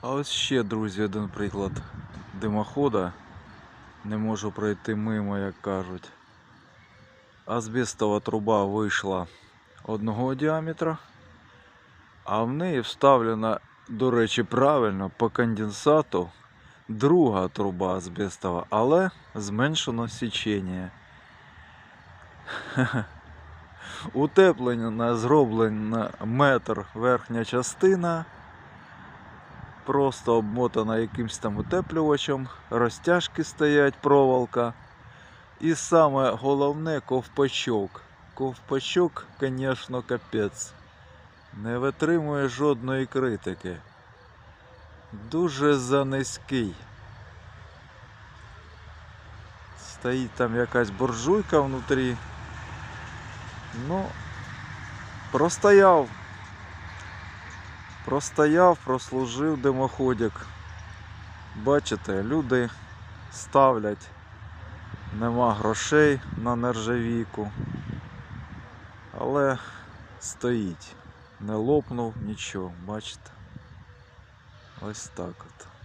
А ось ще, друзі, один приклад димохода. Не можу пройти мимо, як кажуть. Азбестова труба вийшла одного діаметра, а в неї вставлена, до речі, правильно по конденсату друга труба азбестова, але зменшено січення. Утеплення зроблено метр верхня частина просто обмотана якимсь там утеплювачем, розтяжки стоять, проволока. І саме головне ковпачок. Ковпачок, звісно, капець. Не витримує жодної критики. Дуже занизький. Стоїть там якась буржуйка внутрі. Ну, простояв. Простояв, прослужив димоходик. Бачите, люди ставлять, нема грошей на нержавійку. Але стоїть. Не лопнув нічого, бачите? Ось так от.